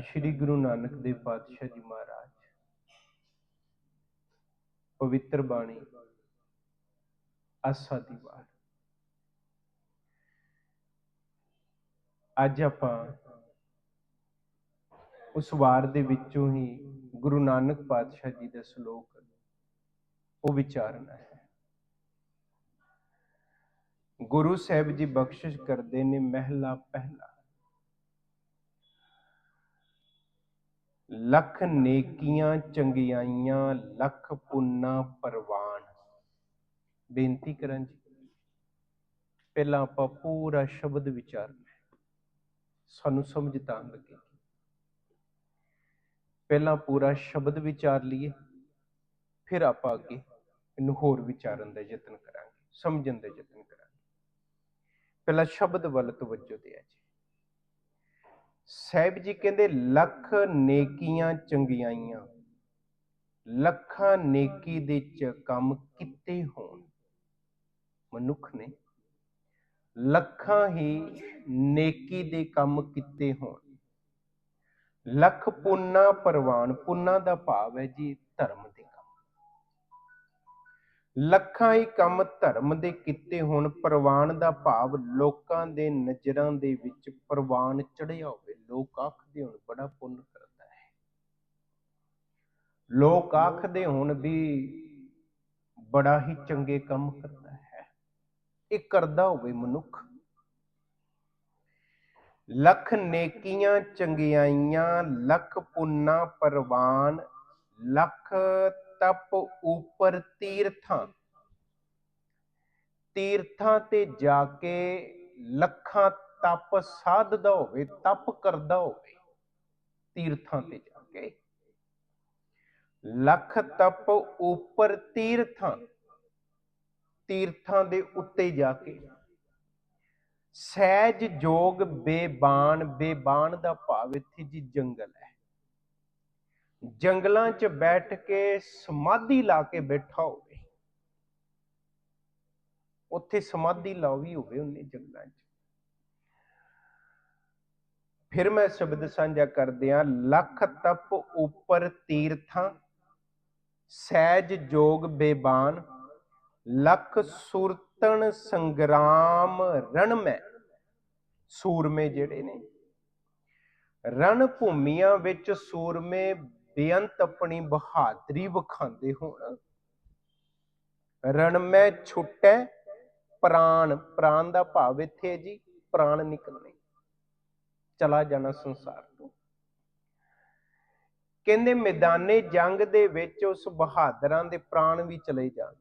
ਸ਼੍ਰੀ ਗੁਰੂ ਨਾਨਕ ਦੇਵ ਪਾਤਸ਼ਾਹ ਜੀ ਮਹਾਰਾਜ। ਪਵਿੱਤਰ ਬਾਣੀ, ਆਸਾ ਦੀ ਵਾਰ। ਅੱਜ ਆਪਾਂ ਉਸ ਵਾਰ ਦੇ ਵਿੱਚੋਂ ਹੀ ਗੁਰੂ ਨਾਨਕ ਪਾਤਸ਼ਾਹ ਜੀ ਦਾ ਸ਼ਲੋਕ, ਉਹ ਵਿਚਾਰਨਾ ਹੈ। ਗੁਰੂ ਸਾਹਿਬ ਜੀ ਬਖਸ਼ਿਸ਼ ਕਰਦੇ ਨੇ ਮਹਿਲਾ ਪਹਿਲਾ। ਲੱਖ ਨੇਕੀਆਂ ਚੰਗਿਆਈਆਂ, ਲੱਖ ਪੁੰਨਾ ਪਰਵਾਨ। ਬੇਨਤੀ ਕਰਾਂ ਜੀ, ਪਹਿਲਾਂ ਆਪਾਂ ਪੂਰਾ ਸ਼ਬਦ ਵਿਚਾਰਨਾ ਹੈ। ਸਾਨੂੰ ਸਮਝ ਤਾਂ ਲੱਗੇ। ਪਹਿਲਾਂ ਪੂਰਾ ਸ਼ਬਦ ਵਿਚਾਰ ਲਈਏ, ਫਿਰ ਆਪਾਂ ਅੱਗੇ ਇਹਨੂੰ ਹੋਰ ਵਿਚਾਰਨ ਦਾ ਯਤਨ ਕਰਾਂਗੇ, ਸਮਝਣ ਦਾ ਯਤਨ ਕਰਾਂਗੇ। ਪਹਿਲਾਂ ਸ਼ਬਦ ਵੱਲ ਤਵੱਜੋ ਦਿਆ ਜੀ। ਸਾਹਿਬ ਜੀ ਕਹਿੰਦੇ, ਲੱਖ ਨੇਕੀਆਂ ਚੰਗਿਆਈਆਂ ਲੱਖਾਂ ਨੇਕੀ ਦੇ ਚ ਕੰਮ ਕੀਤੇ ਹੋਣ। ਮਨੁੱਖ ਨੇ ਲੱਖਾਂ ਹੀ ਨੇਕੀ ਦੇ ਕੰਮ ਕੀਤੇ ਹੋਣ। ਲੱਖ ਪੁੰਨਾ ਪਰਵਾਨ, ਪੁੰਨਾ ਦਾ ਭਾਵ ਹੈ ਜੀ ਧਰਮ ਲੱਖਾਂ ਹੀ ਕੰਮ ਧਰਮ ਦੇ ਕੀਤੇ ਹੋਣ, ਪ੍ਰਵਾਨ ਦਾ ਭਾਵ ਲੋਕਾਂ ਦੇ ਨਜ਼ਰਾਂ ਦੇ ਵਿੱਚ ਪ੍ਰਵਾਨ ਚੜਿਆ ਹੋਵੇ। ਲੋਕ ਆਖਦੇ ਹੋਣ, ਬੜਾ ਪੁੰਨ ਕਰਦਾ ਹੈ। ਲੋਕ ਆਖਦੇ ਹੋਣ ਵੀ ਬੜਾ ਹੀ ਚੰਗੇ ਕੰਮ ਕਰਦਾ ਹੈ। ਇਹ ਕਰਦਾ ਹੋਵੇ ਮਨੁੱਖ। ਲੱਖ ਨੇਕੀਆਂ ਚੰਗਿਆਈਆਂ, ਲੱਖ ਪੁੰਨਾ ਪ੍ਰਵਾਨ, ਲੱਖ ਤਪ ਉਪਰ ਤੀਰਥਾਂ। ਤੀਰਥਾਂ ਤੇ ਜਾ ਕੇ ਲੱਖਾਂ ਤਪ ਸਾਧਦਾ ਹੋਵੇ, ਤਪ ਕਰਦਾ ਹੋਵੇ, ਤੀਰਥਾਂ ਤੇ ਜਾ ਕੇ। ਲੱਖ ਤਪ ਉਪਰ ਤੀਰਥਾਂ ਤੀਰਥਾਂ ਦੇ ਉੱਤੇ ਜਾ ਕੇ। ਸਹਿਜ ਜੋਗ ਬੇਬਾਨ ਬੇਬਾਨ ਦਾ ਭਾਵ ਇੱਥੇ ਜੀ ਜੰਗਲ ਹੈ। ਜੰਗਲਾਂ 'ਚ ਬੈਠ ਕੇ ਸਮਾਧੀ ਲਾ ਕੇ ਬੈਠਾ ਹੋਵੇ। ਉੱਥੇ ਸਮਾਧੀ ਲਾਵੀ ਹੋਵੇ ਉਹਨੇ ਜੰਗਲਾਂ 'ਚ। ਫਿਰ ਮੈਂ ਸ਼ਬਦ ਸਾਂਝਾ ਕਰਦਿਆਂ ਲੱਖ ਤਪ ਉਪਰ ਤੀਰਥਾਂ, ਸਹਿਜ ਜੋਗ ਬੇਬਾਨ, ਲੱਖ ਸੁਰਤਨ ਸੰਗਰਾਮ ਰਣ ਮੈਂ। ਸੂਰਮੇ ਜਿਹੜੇ ਨੇ, ਰਣ ਭੂਮੀਆਂ ਵਿੱਚ ਸੂਰਮੇ ਬੇਅੰਤ ਆਪਣੀ ਬਹਾਦਰੀ ਵਿਖਾਉਂਦੇ ਹੋਣ। ਰਣ ਮੈਂ ਛੁੱਟੈ, ਪ੍ਰਾਣ ਪ੍ਰਾਣ ਦਾ ਭਾਵ ਇੱਥੇ ਹੈ ਜੀ, ਪ੍ਰਾਣ ਨਿਕਲਣੇ। ਚਲਾ ਜਾਣਾ ਸੰਸਾਰ ਤੋਂ। ਕਹਿੰਦੇ ਮੈਦਾਨੇ ਜੰਗ ਦੇ ਵਿੱਚ ਉਸ ਬਹਾਦਰਾਂ ਦੇ ਪ੍ਰਾਣ ਵੀ ਚਲੇ ਜਾਣ।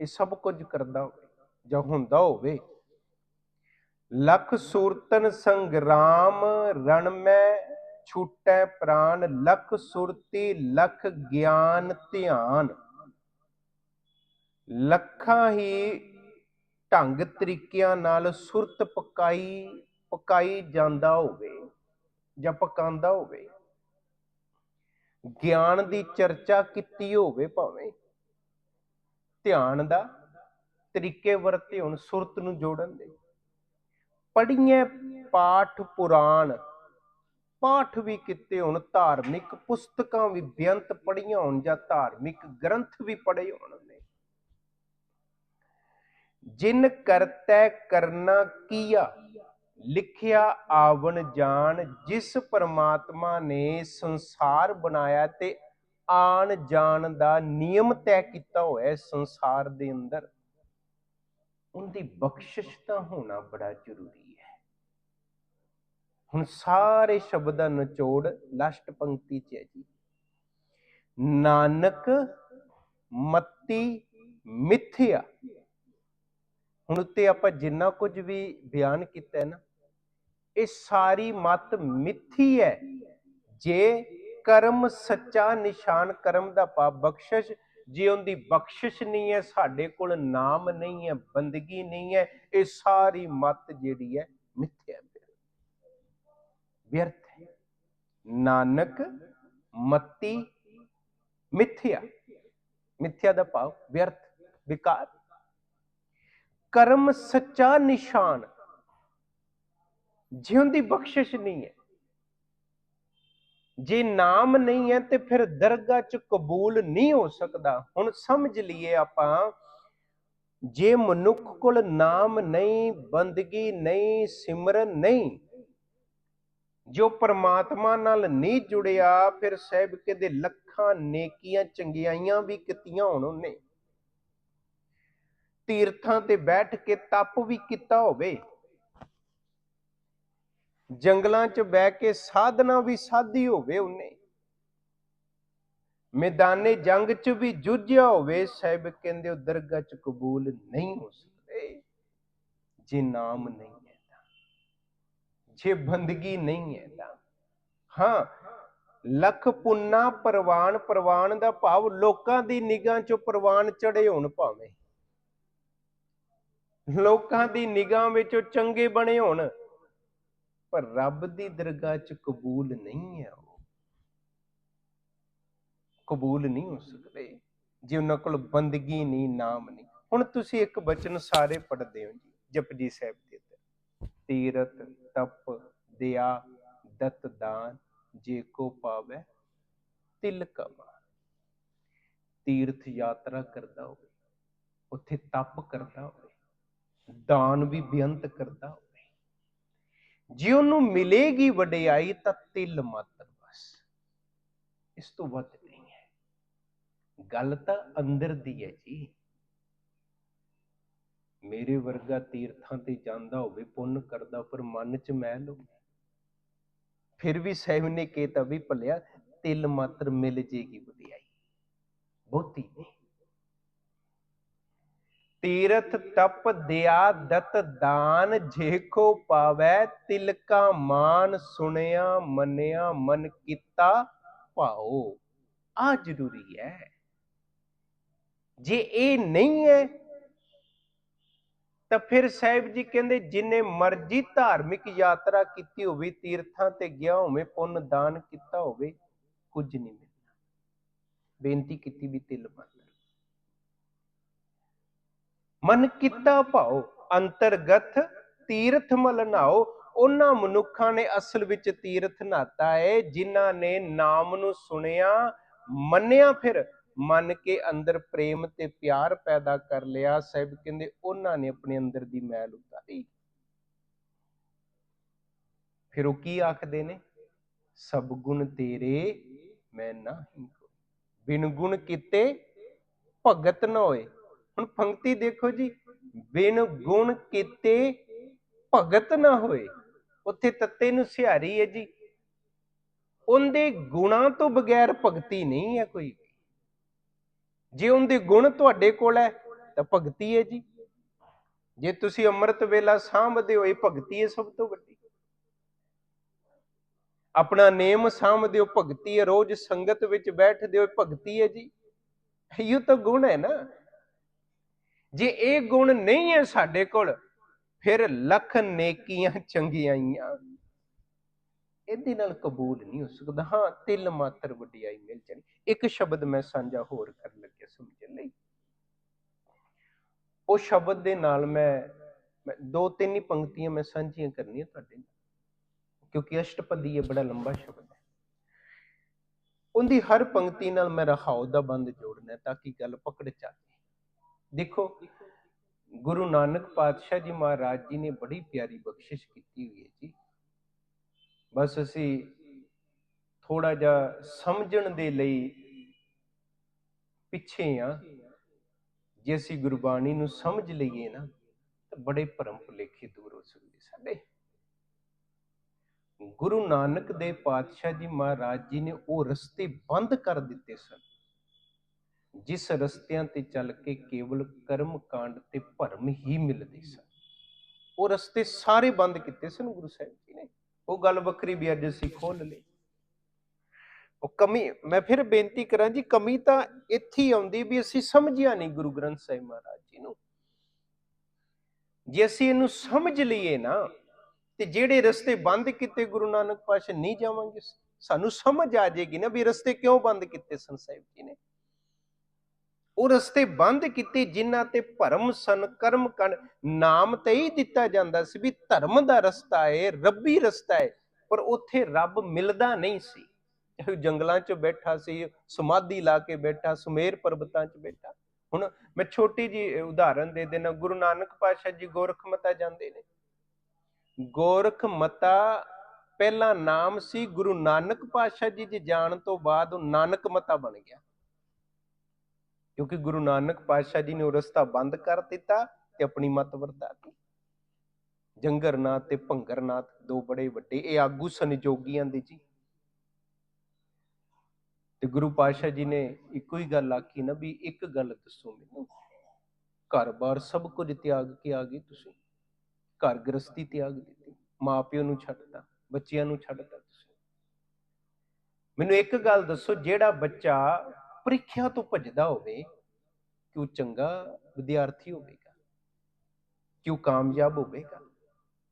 ਇਹ ਸਭ ਕੁਝ ਕਰਦਾ ਹੋਵੇ, ਜਾਂ ਹੁੰਦਾ ਹੋਵੇ। ਲਖ ਸੂਰਤਨ ਸੰਗਰਾਮ ਰਣ ਮੈਂ ਛੁਟੈ ਪ੍ਰਾਨ ਲਖ ਸੁਰਤੀ ਲਖ ਗਿਆਨ ਧਿਆਨ। ਲੱਖਾਂ ਹੀ ਢੰਗ ਤਰੀਕਿਆਂ ਨਾਲ ਸੁਰਤ ਪਕਾਈ ਪਕਾਈ ਜਾਂਦਾ ਹੋਵੇ ਜਾਂ ਪਕਾਉਂਦਾ ਹੋਵੇ। ਗਿਆਨ ਦੀ ਚਰਚਾ ਕੀਤੀ ਹੋਵੇ ਭਾਵੇਂ। ਧਿਆਨ ਦਾ ਤਰੀਕੇ ਵਰਤੇ ਹੁਣ ਸੁਰਤ ਨੂੰ ਜੋੜਨ ਦੇ। ਪੜ੍ਹੀਏ ਪਾਠ ਪੁਰਾਣ ਪਾਠ ਵੀ ਕੀਤੇ ਹੋਣ, ਧਾਰਮਿਕ ਪੁਸਤਕਾਂ ਵੀ ਬੇਅੰਤ ਪੜ੍ਹੀਆਂ ਹੋਣ ਜਾਂ ਧਾਰਮਿਕ ਗ੍ਰੰਥ ਵੀ ਪੜ੍ਹੇ ਹੋਣ ਨੇ ਜਿਨ ਕਰਤੈ ਕਰਨਾ ਕੀਆ, ਲਿਖਿਆ ਆਵਣ ਜਾਣ, ਜਿਸ ਪਰਮਾਤਮਾ ਨੇ ਸੰਸਾਰ ਬਣਾਇਆ ਤੇ ਆਣ ਜਾਣ ਦਾ ਨਿਯਮ ਤੈਅ ਕੀਤਾ ਹੋਇਆ ਸੰਸਾਰ ਦੇ ਅੰਦਰ, ਉਹਦੀ ਬਖਸ਼ਿਸ਼ ਤਾਂ ਹੋਣਾ ਬੜਾ ਜ਼ਰੂਰੀ ਹੁਣ ਸਾਰੇ ਸ਼ਬਦਾਂ ਨਿਚੋੜ ਲਾਸਟ ਪੰਕਤੀ 'ਚ ਹੈ ਜੀ। ਨਾਨਕ, ਮੱਤੀ, ਮਿੱਥਿਆ। ਹੁਣ ਉੱਤੇ ਆਪਾਂ ਜਿੰਨਾ ਕੁਝ ਵੀ ਬਿਆਨ ਕੀਤਾ ਹੈ ਨਾ, ਇਹ ਸਾਰੀ ਮਤ ਮਿੱਥੀ ਹੈ। ਜੇ ਕਰਮ ਸੱਚਾ ਨਿਸ਼ਾਨ, ਕਰਮ ਦਾ ਪਾਪ ਬਖਸ਼ਿਸ਼, ਜੇ ਉਹਦੀ ਬਖਸ਼ਿਸ਼ ਨਹੀਂ ਹੈ, ਸਾਡੇ ਕੋਲ ਨਾਮ ਨਹੀਂ ਹੈ, ਬੰਦਗੀ ਨਹੀਂ ਹੈ, ਇਹ ਸਾਰੀ ਮਤ ਜਿਹੜੀ ਹੈ ਮਿੱਥਿਆ ਵਿਅਰਥ ਹੈ। ਨਾਨਕ ਮਤੀ ਮਿੱਥਿਆ। ਮਿੱਥਿਆ ਦਾ ਭਾਵ ਵਿਅਰਥ, ਵਿਕਾਰ। ਕਰਮ ਸੱਚਾ ਨਿਸ਼ਾਨ। ਜਿਉਂ ਦੀ ਬਖਸ਼ਿਸ਼ ਨਹੀਂ ਹੈ। ਜੇ ਨਾਮ ਨਹੀਂ ਹੈ ਤੇ ਫਿਰ ਦਰਗਾਹ ਚ ਕਬੂਲ ਨਹੀਂ ਹੋ ਸਕਦਾ। ਹੁਣ ਸਮਝ ਲਈਏ ਆਪਾਂ, ਜੇ ਮਨੁੱਖ ਕੋਲ ਨਾਮ ਨਹੀਂ, ਬੰਦਗੀ ਨਹੀਂ, ਸਿਮਰਨ ਨਹੀਂ ਜੋ ਪਰਮਾਤਮਾ ਨਾਲ ਨਹੀਂ ਜੁੜਿਆ, ਫਿਰ ਸਾਹਿਬ ਕਹਿੰਦੇ ਲੱਖਾਂ ਨੇਕੀਆਂ ਚੰਗਿਆਈਆਂ ਵੀ ਕੀਤੀਆਂ ਹੋਣ ਉਹਨੇ। ਤੀਰਥਾਂ ਤੇ ਬੈਠ ਕੇ ਤਪ ਵੀ ਕੀਤਾ ਹੋਵੇ। ਜੰਗਲਾਂ 'ਚ ਬਹਿ ਕੇ ਸਾਧਨਾ ਵੀ ਸਾਧੀ ਹੋਵੇ ਉਹਨੇ। ਮੈਦਾਨੇ ਜੰਗ 'ਚ ਵੀ ਜੂਝਿਆ ਹੋਵੇ, ਸਾਹਿਬ ਕਹਿੰਦੇ ਉਹ ਦਰਗਾਹ 'ਚ ਕਬੂਲ ਨਹੀਂ ਹੋ ਸਕਦੇ। ਜੇ ਨਾਮ ਨਹੀਂ ਜੇ ਬੰਦਗੀ ਨਹੀਂ ਹੈ ਤਾਂ। ਹਾਂ, ਲੱਖ ਪੁੰਨਾ ਪ੍ਰਵਾਨ ਪ੍ਰਵਾਨ ਦਾ ਭਾਵ ਲੋਕਾਂ ਦੀ ਨਿਗਾਹ 'ਚ ਪ੍ਰਵਾਨ ਚੜੇ ਹੋਣ ਭਾਵੇਂ। ਲੋਕਾਂ ਦੀ ਨਿਗਾਹ ਵਿੱਚ ਚੰਗੇ ਬਣੇ ਹੋਣ, ਪਰ ਰੱਬ ਦੀ ਦਰਗਾਹ 'ਚ ਕਬੂਲ ਨਹੀਂ ਹੈ ਉਹ। ਕਬੂਲ ਨਹੀਂ ਹੋ ਸਕਦੇ, ਜੇ ਉਹਨਾਂ ਕੋਲ ਬੰਦਗੀ ਨਹੀਂ ਨਾਮ ਨਹੀਂ ਹੁਣ ਤੁਸੀਂ ਇੱਕ ਬਚਨ ਸਾਰੇ ਪੜ੍ਹਦੇ ਹੋ ਜੀ, ਜਪਜੀ ਸਾਹਿਬ ਤੀਰਤ ਤਪ ਦਿਆ ਦਤ ਦਾਨ, ਜੇ ਕੋ ਪਾਵੇ ਤਿਲ ਕਮਾ। ਤੀਰਥ ਯਾਤਰਾ ਕਰਦਾ ਹੋਵੇ, ਉੱਥੇ ਤਪ ਕਰਦਾ ਹੋਵੇ, ਦਾਨ ਵੀ ਬੇਅੰਤ ਕਰਦਾ ਹੋਵੇ। ਜੇ ਉਹਨੂੰ ਮਿਲੇਗੀ ਵਡਿਆਈ ਤਾਂ ਤਿਲ ਮਾਤਰ ਬਸ। ਇਸ ਤੋਂ ਵੱਧ ਨਹੀਂ ਹੈ। ਗੱਲ ਤਾਂ ਅੰਦਰ ਦੀ ਹੈ ਜੀ। ਮੇਰੇ ਵਰਗਾ ਤੀਰਥਾਂ ਤੇ ਜਾਂਦਾ ਹੋਵੇ, ਪੁੰਨ ਕਰਦਾ, ਪਰ ਮਨ ਚ ਮੈਲ ਹੋਵੇ। ਫਿਰ ਵੀ ਸਾਹਿਬ ਨੇ ਕਹਿਤਾ ਵੀ ਭਲਿਆ, ਤਿਲ ਮਾਤਰ ਮਿਲ ਜੇਗੀ ਵਡਿਆਈ। ਬਹੁਤੀ ਨਹੀਂ। ਤੀਰਥ ਤਪ ਦਿਆ ਦਤ ਦਾਨ ਜੇਕੋ ਪਾਵੈ ਤਿਲਕਾ ਮਾਨ, ਸੁਣਿਆ ਮੰਨਿਆ ਮਨ ਕੀਤਾ ਭਾਓ ਆ ਜ਼ਰੂਰੀ ਹੈ। ਜੇ ਇਹ ਨਹੀਂ ਹੈ ਤਾਂ ਫਿਰ ਸਾਹਿਬ ਜੀ ਕਹਿੰਦੇ, ਜਿਨੇ ਮਰਜ਼ੀ ਧਾਰਮਿਕ ਯਾਤਰਾ ਕੀਤੀ ਹੋਵੇ, ਤੀਰਥਾਂ ਤੇ ਗਿਆ ਹੋਵੇ, ਪੁੰਨ ਦਾਨ ਕੀਤਾ ਹੋਵੇ, ਕੁਝ ਨਹੀਂ ਮਿਲਣਾ। ਬੇਨਤੀ ਕੀਤੀ ਵੀ ਤਿਲ ਮਾਤਰ ਮਨ ਕੀਤਾ ਭਾਉ ਅੰਤਰਗਤ ਤੀਰਥ ਮਲ ਨਾਓ, ਉਹਨਾਂ ਮਨੁੱਖਾਂ ਨੇ ਅਸਲ ਵਿੱਚ ਤੀਰਥ ਨਾਤਾ ਹੈ ਜਿਨ੍ਹਾਂ ਨੇ ਨਾਮ ਨੂੰ ਸੁਣਿਆ, ਮੰਨਿਆ ਫਿਰ। ਮੰਨ ਕੇ ਅੰਦਰ ਪ੍ਰੇਮ ਤੇ ਪਿਆਰ ਪੈਦਾ ਕਰ ਲਿਆ, ਸਾਹਿਬ ਕਹਿੰਦੇ ਉਹਨਾਂ ਨੇ ਆਪਣੇ ਅੰਦਰ ਦੀ ਮੈਲ ਉਤਾਰੀ। ਫਿਰ ਉਹ ਕੀ ਆਖਦੇ ਨੇ? ਸਭ ਗੁਣ ਤੇਰੇ, ਮੈਂ ਨਹੀਂ ਕੋਈ। ਬਿਨ ਗੁਣ ਕੀਤੇ ਭਗਤ ਨਾ ਹੋਏ। ਹੁਣ ਪੰਕਤੀ ਦੇਖੋ ਜੀ, ਬਿਨ ਗੁਣ ਕੀਤੇ ਭਗਤ ਨਾ ਹੋਏ। ਉੱਥੇ ਤੱਤੇ ਨੂੰ ਸਿਹਾਰੀ ਹੈ ਜੀ। ਉਹਦੇ ਗੁਣਾਂ ਤੋਂ ਬਗੈਰ ਭਗਤੀ ਨਹੀਂ ਹੈ ਕੋਈ। ਜੇ ਉਹਦੇ ਗੁਣ ਤੁਹਾਡੇ ਕੋਲ ਹੈ, ਤਾਂ ਭਗਤੀ ਹੈ ਜੀ। ਜੇ ਤੁਸੀਂ ਅੰਮ੍ਰਿਤ ਵੇਲਾ ਸਾਂਭਦੇ ਹੋ, ਇਹ ਭਗਤੀ ਹੈ ਸਭ ਤੋਂ ਵੱਡੀ। ਆਪਣਾ ਨੇਮ ਸਾਂਭਦੇ ਹੋ, ਭਗਤੀ ਹੈ। ਰੋਜ਼ ਸੰਗਤ ਵਿੱਚ ਬੈਠਦੇ ਹੋ, ਇਹ ਭਗਤੀ ਹੈ ਜੀ। ਇਹ ਤਾਂ ਗੁਣ ਹੈ ਨਾ। ਜੇ ਇਹ ਗੁਣ ਨਹੀਂ ਹੈ ਸਾਡੇ ਕੋਲ, ਫਿਰ ਲੱਖ ਨੇਕੀਆਂ ਚੰਗਿਆਈਆਂ ਇਹਦੇ ਨਾਲ ਕਬੂਲ ਨਹੀਂ ਹੋ ਸਕਦਾ। ਹਾਂ, ਤਿਲ ਮਾਤਰ ਵਡਿਆਈ ਮਿਲ ਜਾਣੀ। ਇੱਕ ਸ਼ਬਦ ਮੈਂ ਸਾਂਝਾ ਹੋਰ ਕਰਨ ਲੱਗਿਆ ਸਮਝਣ ਲਈ। ਉਹ ਸ਼ਬਦ ਦੇ ਨਾਲ ਮੈਂ ਦੋ ਤਿੰਨ ਹੀ ਪੰਕਤੀਆਂ ਮੈਂ ਸਾਂਝੀਆਂ ਕਰਨੀਆਂ ਤੁਹਾਡੇ ਨਾਲ। ਕਿਉਂਕਿ ਅਸ਼ਟਪਦੀ ਇਹ ਬੜਾ ਲੰਬਾ ਸ਼ਬਦ ਹੈ। ਉਹਦੀ ਹਰ ਪੰਕਤੀ ਨਾਲ ਮੈਂ ਰਹਾਉ ਦਾ ਬੰਦ ਜੋੜਨਾ ਤਾਂ ਕਿ ਗੱਲ ਪਕੜ ਚਾਹੇ ਦੇਖੋ, ਗੁਰੂ ਨਾਨਕ ਪਾਤਸ਼ਾਹ ਜੀ ਮਹਾਰਾਜ ਜੀ ਨੇ ਬੜੀ ਪਿਆਰੀ ਬਖਸ਼ਿਸ਼ ਕੀਤੀ ਹੋਈ ਹੈ ਜੀ। ਬਸ ਅਸੀਂ ਥੋੜਾ ਜਿਹਾ ਸਮਝਣ ਦੇ ਲਈ ਪਿੱਛੇ ਆ ਜੇ ਅਸੀਂ ਗੁਰਬਾਣੀ ਨੂੰ ਸਮਝ ਲਈਏ ਨਾ, ਤਾਂ ਬੜੇ ਭਰਮ ਭੁਲੇਖੇ ਦੂਰ ਹੋ ਸਕਦੇ ਸਾਡੇ। ਗੁਰੂ ਨਾਨਕ ਦੇ ਪਾਤਸ਼ਾਹ ਜੀ ਮਹਾਰਾਜ ਜੀ ਨੇ ਉਹ ਰਸਤੇ ਬੰਦ ਕਰ ਦਿੱਤੇ ਸਨ, ਜਿਸ ਰਸਤਿਆਂ ਤੇ ਚੱਲ ਕੇ ਕੇਵਲ ਕਰਮ ਕਾਂਡ ਤੇ ਭਰਮ ਹੀ ਮਿਲਦੇ ਸਨ। ਉਹ ਰਸਤੇ ਸਾਰੇ ਬੰਦ ਕੀਤੇ ਸਨ ਗੁਰੂ ਸਾਹਿਬ ਜੀ ਨੇ। ਉਹ ਗੱਲ ਵੱਖਰੀ ਵੀ ਅੱਜ ਅਸੀਂ ਖੋਲ ਲਈ। ਉਹ ਕਮੀ, ਮੈਂ ਫਿਰ ਬੇਨਤੀ ਕਰਾਂ ਜੀ, ਕਮੀ ਤਾਂ ਇੱਥੇ ਹੀ ਆਉਂਦੀ ਵੀ ਅਸੀਂ ਸਮਝਿਆ ਨਹੀਂ ਗੁਰੂ ਗ੍ਰੰਥ ਸਾਹਿਬ ਮਹਾਰਾਜ ਜੀ ਨੂੰ। ਜੇ ਅਸੀਂ ਇਹਨੂੰ ਸਮਝ ਲਈਏ ਨਾ, ਤੇ ਜਿਹੜੇ ਰਸਤੇ ਬੰਦ ਕੀਤੇ ਗੁਰੂ ਨਾਨਕ ਪਾਸ਼ਾ ਨਹੀਂ ਜਾਵਾਂਗੇ ਸਾਨੂੰ ਸਮਝ ਆ ਜਾਏਗੀ ਨਾ ਵੀ ਰਸਤੇ ਕਿਉਂ ਬੰਦ ਕੀਤੇ ਸਨ ਸਾਹਿਬ ਜੀ ਨੇ। ਉਹ ਰਸਤੇ ਬੰਦ ਕੀਤੇ ਜਿਨ੍ਹਾਂ ਤੇ ਭਰਮ ਸਨ, ਕਰਮ ਕਣ ਨਾਮ ਤੇ ਹੀ ਦਿੱਤਾ ਜਾਂਦਾ ਸੀ ਵੀ ਧਰਮ ਦਾ ਰਸਤਾ ਹੈ ਰੱਬੀ ਰਸਤਾ ਹੈ ਪਰ ਉੱਥੇ ਰੱਬ ਮਿਲਦਾ ਨਹੀਂ ਸੀ। ਚਾਹੇ ਉਹ ਜੰਗਲਾਂ 'ਚ ਬੈਠਾ ਸੀ, ਸਮਾਧੀ ਲਾ ਕੇ ਬੈਠਾ, ਸੁਮੇਰ ਪਰਬਤਾਂ 'ਚ ਬੈਠਾ। ਹੁਣ ਮੈਂ ਛੋਟੀ ਜੀ ਉਦਾਹਰਨ ਦੇ ਦੇਣਾ ਗੁਰੂ ਨਾਨਕ ਪਾਤਸ਼ਾਹ ਜੀ ਗੋਰਖ ਮਤਾ ਜਾਂਦੇ ਨੇ। ਗੋਰਖ ਮਤਾ ਪਹਿਲਾ ਨਾਮ ਸੀ ਗੁਰੂ ਨਾਨਕ ਪਾਤਸ਼ਾਹ ਜੀ ਦੇ, ਜਾਣ ਤੋਂ ਬਾਅਦ ਉਹ ਨਾਨਕ ਮਤਾ ਬਣ ਗਿਆ। ਕਿਉਂਕਿ ਗੁਰੂ ਨਾਨਕ ਪਾਤਸ਼ਾਹ ਜੀ ਨੇ ਉਹ ਰਸਤਾ ਬੰਦ ਕਰ ਦਿੱਤਾ ਤੇ ਆਪਣੀ ਮਤ ਵਰਤਾਤੀ ਜੰਗਰਨਾਥ ਤੇ ਭੰਗਰਨਾਥ, ਦੋ ਬੜੇ ਵੱਡੇ, ਇਹ ਆਗੂ ਸਨ ਦੇ ਜੀ। ਤੇ ਗੁਰੂ ਪਾਤਸ਼ਾਹ ਜੀ ਨੇ ਇੱਕੋ ਹੀ ਗੱਲ ਆਖੀ ਨਾ ਵੀ ਇੱਕ ਗੱਲ ਦੱਸੋ ਮੈਨੂੰ, ਘਰ-ਬਾਰ ਸਭ ਕੁਝ ਤਿਆਗ ਕੇ ਆ ਗਏ ਤੁਸੀਂ। ਘਰ ਗ੍ਰਸਤੀ ਤਿਆਗ ਦਿੱਤੀ। ਮਾਪਿਓ ਨੂੰ ਛੱਡਤਾ, ਬੱਚਿਆਂ ਨੂੰ ਛੱਡਤਾ ਤੁਸੀਂ। ਮੈਨੂੰ ਇੱਕ ਗੱਲ ਦੱਸੋ, ਜਿਹੜਾ ਬੱਚਾ ਪ੍ਰੀਖਿਆ ਤੋਂ ਭੱਜਦਾ ਹੋਵੇ ਕਿ ਉਹ ਚੰਗਾ ਵਿਦਿਆਰਥੀ ਹੋਵੇਗਾ, ਕਿ ਉਹ ਕਾਮਯਾਬ ਹੋਵੇਗਾ,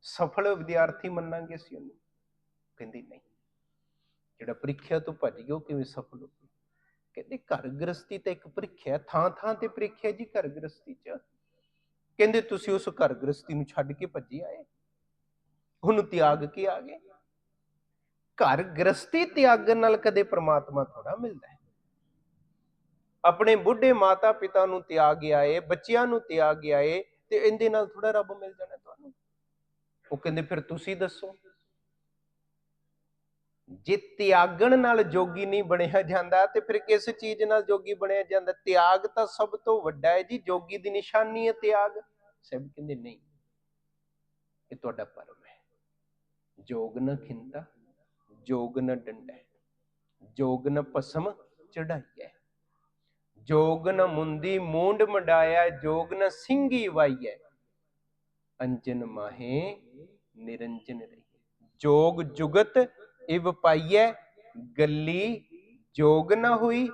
ਸਫਲ ਵਿਦਿਆਰਥੀ ਮੰਨਾਂਗੇ ਅਸੀਂ ਉਹਨੂੰ, ਕਹਿੰਦੀ ਨਹੀਂ। ਜਿਹੜਾ ਪ੍ਰੀਖਿਆ ਤੋਂ ਭੱਜ ਗਿਆ, ਉਹ ਕਿਵੇਂ ਸਫਲ ਹੋ ਕਹਿੰਦੇ ਘਰ ਗ੍ਰਸਤੀ ਤਾਂ ਇੱਕ ਪ੍ਰੀਖਿਆ ਥਾਂ ਥਾਂ ਤੇ ਪ੍ਰੀਖਿਆ ਜੀ ਘਰ ਗ੍ਰਸਤੀ ਚ। ਕਹਿੰਦੇ ਤੁਸੀਂ ਉਸ ਘਰ ਗ੍ਰਸਤੀ ਨੂੰ ਛੱਡ ਕੇ ਭੱਜੇ ਆਏ। ਉਹਨੂੰ ਤਿਆਗ ਕੇ ਆ ਗਏ। ਘਰ ਗ੍ਰਸਤੀ ਤਿਆਗਣ ਨਾਲ ਕਦੇ ਪ੍ਰਮਾਤਮਾ ਥੋੜਾ ਮਿਲਦਾ ਹੈ। ਆਪਣੇ ਬੁੱਢੇ ਮਾਤਾ ਪਿਤਾ ਨੂੰ ਤਿਆਗ ਏ ਬੱਚਿਆਂ ਨੂੰ ਤਿਆਗ ਗਿਆ ਏ ਤੇ ਇਹਦੇ ਨਾਲ ਥੋੜਾ ਰੱਬ ਮਿਲ ਜਾਣਾ ਤੁਹਾਨੂੰ। ਉਹ ਕਹਿੰਦੇ, ਫਿਰ ਤੁਸੀਂ ਦੱਸੋ। ਜੇ ਤਿਆਗਣ ਨਾਲ ਜੋਗੀ ਨਹੀਂ ਬਣਿਆ ਜਾਂਦਾ ਤੇ ਫਿਰ ਕਿਸ ਚੀਜ਼ ਨਾਲ ਜੋਗੀ ਬਣਿਆ ਜਾਂਦਾ? ਤਿਆਗ ਤਾਂ ਸਭ ਤੋਂ ਵੱਡਾ ਹੈ ਜੀ, ਜੋਗੀ ਦੀ ਨਿਸ਼ਾਨੀ ਹੈ ਤਿਆਗ। ਸਭ ਕਹਿੰਦੇ, ਨਹੀਂ, ਇਹ ਤੁਹਾਡਾ ਪਰਮ ਹੈ। ਜੋਗ ਨ ਖਿੰਦਾ, ਜੋਗ ਨ ਡੰਡਾ ਜੋਗ ਨ ਪਸਮ ਚੜਾਈਐ ਜੋਗਨ ਮੁੰਦੀ ਮੂੰਡ ਮੰਡਾਇਆ ਜੋਗਨ ਨ ਸਿੰਘੀ ਵਾਈਐ। ਅੰਜਨ ਮਾਹੇ ਨਿਰੰਜਨ ਰਹੀ ਜੋਗ ਜੁਗਤ ਇਵ ਪਾਈਐ, ਗੱਲੀ ਜੋਗ ਨਾ ਹੋਈ।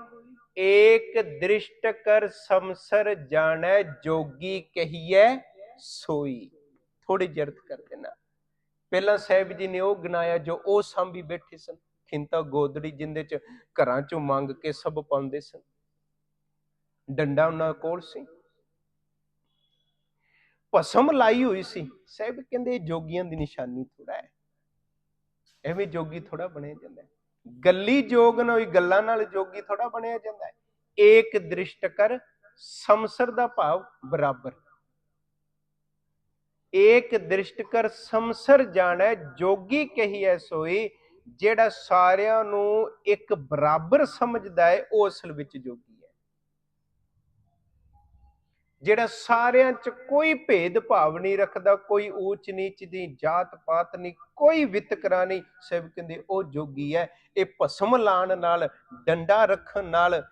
ਏਕ ਦ੍ਰਿਸ਼ਟ ਕਰ ਸਮਸਰ ਜਾਣੈ, ਜੋਗੀ ਕਹੀਐ, ਸੋਈ। ਥੋੜੀ ਜਰਤ ਕਰ ਦੇਣਾ। ਪਹਿਲਾਂ ਸਾਹਿਬ ਜੀ ਨੇ ਉਹ ਗਿਣਾਇਆ, ਜੋ ਉਹ ਸੰਭੀ ਬੈਠੇ ਸਨ। ਖਿੰਤਾ ਗੋਦੜੀ ਜਿੰਦੇ ਚ ਘਰਾਂ ਚੋਂ ਮੰਗ ਕੇ ਸਭ ਪਾਉਂਦੇ ਸਨ। ਡੰਡਾ ਉਹਨਾਂ ਕੋਲ ਸੀ। ਭਸਮ ਲਾਈ ਹੋਈ ਸੀ। ਸਾਹਿਬ ਕਹਿੰਦੇ ਜੋਗੀਆਂ ਦੀ ਨਿਸ਼ਾਨੀ ਥੋੜਾ ਹੈ। ਐਵੇਂ ਜੋਗੀ ਥੋੜਾ ਬਣਿਆ ਜਾਂਦਾ ਗੱਲੀ ਜੋਗ ਨਾ ਹੋਈ, ਗੱਲਾਂ ਨਾਲ ਜੋਗੀ ਥੋੜਾ ਬਣਿਆ ਜਾਂਦਾ ਹੈ। ਏਕ ਦ੍ਰਿਸ਼ਟ ਕਰ, ਸਮਸਰ ਦਾ ਭਾਵ ਬਰਾਬਰ। ਏਕ ਦ੍ਰਿਸ਼ਟ ਕਰ, ਸਮਸਰ ਜਾਣੈ, ਜੋਗੀ ਕਹੀਐ ਸੋਈ। ਜਿਹੜਾ ਸਾਰਿਆਂ ਨੂੰ ਇੱਕ ਬਰਾਬਰ ਸਮਝਦਾ ਹੈ, ਉਹ ਅਸਲ ਵਿੱਚ ਜੋਗੀ ਜਿਹੜਾ ਸਾਰਿਆਂ 'ਚ ਕੋਈ ਭੇਦ ਭਾਵ ਨਹੀਂ ਰੱਖਦਾ, ਕੋਈ ਊਚ ਨੀਚ ਦੀ ਜਾਤ ਪਾਤ ਨਹੀਂ, ਕੋਈ ਵਿਤਕਰਾ ਨਹੀਂ ਸਭ ਕਹਿੰਦੇ ਉਹ ਜੋਗੀ ਹੈ। ਇਹ ਭਸਮ ਲਾਣ ਨਾਲ, ਡੰਡਾ ਰੱਖਣ ਨਾਲ,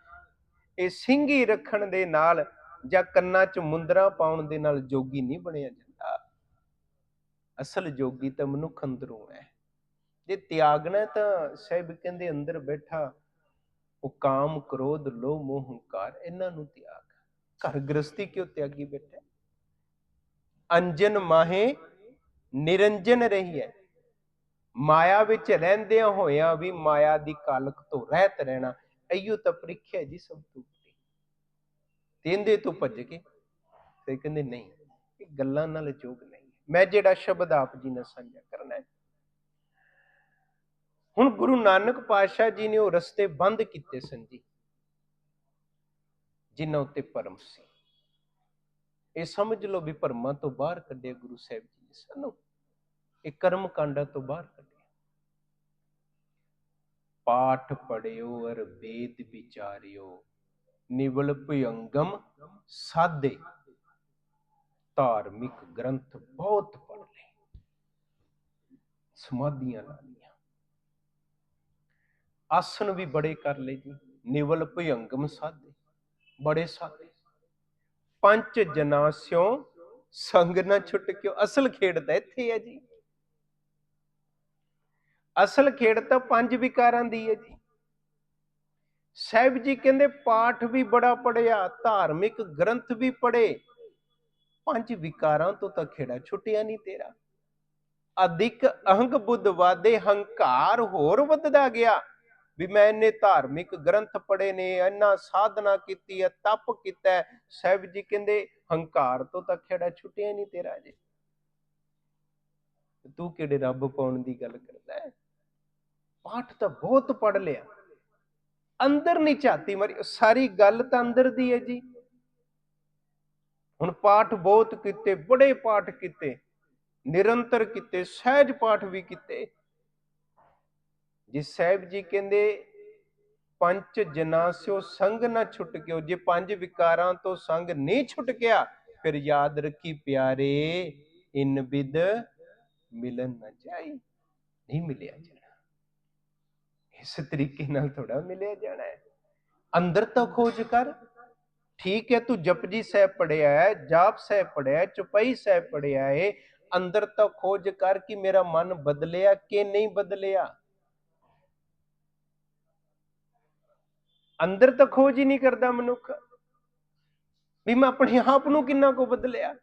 ਇਹ ਸਿੰਘੀ ਰੱਖਣ ਦੇ ਨਾਲ ਜਾਂ ਕੰਨਾਂ 'ਚ ਮੁੰਦਰਾ ਪਾਉਣ ਦੇ ਨਾਲ ਜੋਗੀ ਨਹੀਂ ਬਣਿਆ ਜਾਂਦਾ। ਅਸਲ ਜੋਗੀ ਤਾਂ ਮਨੁੱਖ ਅੰਦਰੋਂ ਹੈ। ਜੇ ਤਿਆਗਣਾ ਤਾਂ ਸਹਿਬ ਕਹਿੰਦੇ ਅੰਦਰ ਬੈਠਾ ਉਹ ਕਾਮ ਕ੍ਰੋਧ, ਲੋਭ, ਮੋਹ, ਹੰਕਾਰ, ਇਹਨਾਂ ਨੂੰ ਤਿਆਗ। ਘਰ ਗ੍ਰਸਤੀ ਕਿਉਂ ਤਿਆਗੀ ਬੈਠਾ ਅੰਜਨ ਮਾਹੇ ਨਿਰੰਜਨ ਰਹੀ ਹੈ ਮਾਇਆ ਵਿੱਚ ਰਹਿੰਦਿਆਂ ਹੋਇਆਂ ਵੀ ਮਾਇਆ ਦੀ ਕਾਲਕ ਤੋਂ ਰਹਿਤ ਰਹਿਣਾ ਅਈਓ ਤਾਂ ਪ੍ਰੀਖਿਆ ਜੀ ਸਭ ਤੋਂ ਤੇਂਦੇ ਤੋਂ ਭੱਜ ਕੇ ਤੇ ਕਹਿੰਦੇ, ਨਹੀਂ, ਇਹ ਗੱਲਾਂ ਨਾਲ ਜੋਗ ਨਹੀਂ ਮੈਂ ਜਿਹੜਾ ਸ਼ਬਦ ਆਪ ਜੀ ਨਾਲ ਸਾਂਝਾ ਕਰਨਾ ਹੈ। ਹੁਣ ਗੁਰੂ ਨਾਨਕ ਪਾਤਸ਼ਾਹ ਜੀ ਨੇ ਉਹ ਰਸਤੇ ਬੰਦ ਕੀਤੇ ਸਨ ਜੀ। ਜਿਨ੍ਹਾਂ ਉੱਤੇ ਭਰਮ ਸੀ। ਇਹ ਸਮਝ ਲਓ ਵੀ ਭਰਮਾਂ ਤੋਂ ਬਾਹਰ ਕੱਢਿਆ ਗੁਰੂ ਸਾਹਿਬ ਜੀ ਨੇ ਸਾਨੂੰ। ਇਹ ਕਰਮ ਕਾਂਡਾਂ ਤੋਂ ਬਾਹਰ ਕੱਢਿਆ। ਪਾਠ ਪੜਿਓ, ਅਰ ਵੇਦ ਵਿਚਾਰਿਓ, ਨਿਵਲ ਭਯੰਗਮ ਸਾਧੇ। ਧਾਰਮਿਕ ਗ੍ਰੰਥ ਬਹੁਤ ਪੜ ਲਏ। ਸਮਾਧੀਆਂ ਲਾ ਲਈਆਂ। ਆਸਨ ਵੀ ਬੜੇ ਕਰ ਲਏ ਜੀ। ਨਿਵਲ ਭਯੰਗਮ ਸਾਧੇ। ਬੜੇ ਸਾਧੇ ਪੰਜ ਜਨਾਸਿਓ ਸੰਗ ਨਾ ਛੁੱਟ ਕਿਉ? ਅਸਲ ਖੇਡ ਤਾਂ ਇੱਥੇ ਹੈ ਜੀ। ਅਸਲ ਖੇਡ ਤਾਂ ਪੰਜ ਵਿਕਾਰਾਂ ਦੀ ਹੈ ਜੀ। ਸਾਹਿਬ ਜੀ ਕਹਿੰਦੇ ਪਾਠ ਵੀ ਬੜਾ ਪੜਿਆ ਧਾਰਮਿਕ ਗ੍ਰੰਥ ਵੀ ਪੜੇ ਪੰਜ ਵਿਕਾਰਾਂ ਤੋਂ ਤਾਂ ਖੇੜਾ ਛੁੱਟਿਆ ਨਹੀਂ ਤੇਰਾ। ਅਧਿਕ ਅਹੰਗ ਬੁੱਧ ਵਾਦੇ ਹੰਕਾਰ ਹੋਰ ਵੱਧਦਾ ਗਿਆ। ਵੀ ਮੈਂ ਇੰਨੇ ਧਾਰਮਿਕ ਗ੍ਰੰਥ ਪੜੇ ਨੇ, ਇੰਨਾ ਸਾਧਨਾ ਕੀਤੀ ਹੈ, ਤਪ ਕੀਤਾ ਹੈ, ਸਾਹਿਬ ਜੀ ਕਹਿੰਦੇ, ਹੰਕਾਰ ਤੋਂ ਤਾਂ ਖੇੜਾ ਛੁੱਟਿਆ ਨਹੀਂ ਤੇਰਾ ਜੇ ਤੂੰ ਕਿਹੜੇ ਰੱਬ ਪਾਉਣ ਦੀ ਗੱਲ ਕਰਦਾ ਹੈ? ਪਾਠ ਤਾਂ ਬਹੁਤ ਪੜ ਲਿਆ। ਅੰਦਰ ਨਹੀਂ ਝਾਤੀ ਮਾਰੀ ਸਾਰੀ ਗੱਲ ਤਾਂ ਅੰਦਰ ਦੀ ਹੈ ਜੀ। ਹੁਣ ਪਾਠ ਬਹੁਤ ਕੀਤੇ, ਬੜੇ ਪਾਠ ਕੀਤੇ, ਨਿਰੰਤਰ ਕੀਤੇ, ਸਹਿਜ ਪਾਠ ਵੀ ਕੀਤੇ। ਜੀ ਸਾਹਿਬ ਜੀ ਕਹਿੰਦੇ, ਪੰਜ ਜਨਾ ਜਨਾਸਿਓ ਸੰਗ ਨਾ ਛੁੱਟ ਗਿਓ ਜੇ ਪੰਜ ਵਿਕਾਰਾਂ ਤੋਂ ਸੰਗ ਨਹੀਂ ਛੁੱਟ ਗਿਆ ਫਿਰ ਯਾਦ ਰੱਖੀ ਪਿਆਰੇ, ਇਨ ਬਿਦ ਮਿਲਨ ਨਾ ਜਾਈ, ਨਹੀਂ ਮਿਲਿਆ ਜਾਣਾ। ਇਸ ਤਰੀਕੇ ਨਾਲ ਥੋੜਾ ਮਿਲਿਆ ਜਾਣਾ ਹੈ। ਅੰਦਰ ਤਾਂ ਖੋਜ ਕਰ, ਠੀਕ ਹੈ, ਤੂੰ ਜਪਜੀ ਸਾਹਿਬ ਪੜਿਆ ਹੈ, ਜਾਪ ਸਾਹਿਬ ਪੜਿਆ ਹੈ, ਚੁਪਈ ਸਾਹਿਬ ਪੜਿਆ ਹੈ, ਅੰਦਰ ਤਾਂ ਖੋਜ ਕਰ ਕਿ ਮੇਰਾ ਮਨ ਬਦਲਿਆ ਕਿ ਨਹੀਂ ਬਦਲਿਆ। ਅੰਦਰ ਤਾਂ ਖੋਜ ਹੀ ਨਹੀਂ ਕਰਦਾ ਮਨੁੱਖ। ਵੀ ਮੈਂ ਆਪਣੇ ਆਪ ਨੂੰ ਕਿੰਨਾ ਕੋ ਬਦਲਿਆ।